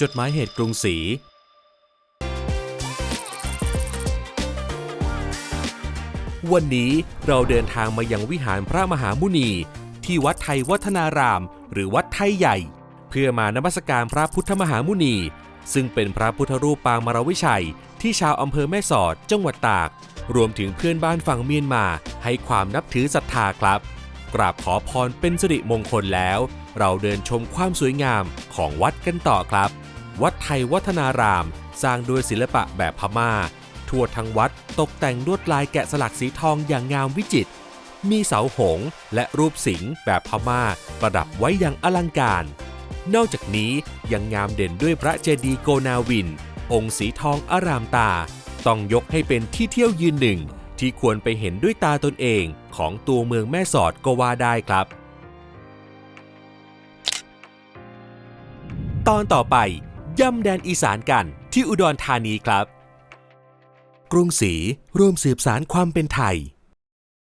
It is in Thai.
จดหมายเหตุกรุงศรี วันนี้เราเดินทางมายังวิหารพระมหามุนี ที่วัดไทยวัฒนาราม หรือวัดไทยใหญ่ เพื่อมานมัสการพระพุทธมหามุนี ซึ่งเป็นพระพุทธรูปปางมารวิชัย ที่ชาวอำเภอแม่สอดจังหวัดตาก รวมถึงเพื่อนบ้านฝั่งเมียนมาให้ความนับถือศรัทธาครับ กราบขอพรเป็นสิริมงคลแล้ว เราเดินชมความสวยงามของวัดกันต่อครับ วัดไทยวัฒนาราม สร้างด้วยศิลปะแบบพม่า ทั่วทั้งวัดตกแต่งลวดลายแกะสลักสีทองอย่างงามวิจิตร มีเสาหงส์และรูปสิงห์แบบพม่า ประดับไว้อย่างอลังการ นอกจากนี้ยังงามเด่นด้วยพระเจดีย์โกนาวิน องค์สีทองอารามตา ต้องยกให้เป็นที่เที่ยวยืนหนึ่ง ที่ควรไปเห็นด้วยตาตนเองของตัวเมืองแม่สอดก็ว่าได้ครับ ตอนต่อไป ย่ำแดนอีสานกันที่อุดรธานีครับ กรุงศรีร่วมสืบสารความเป็นไทย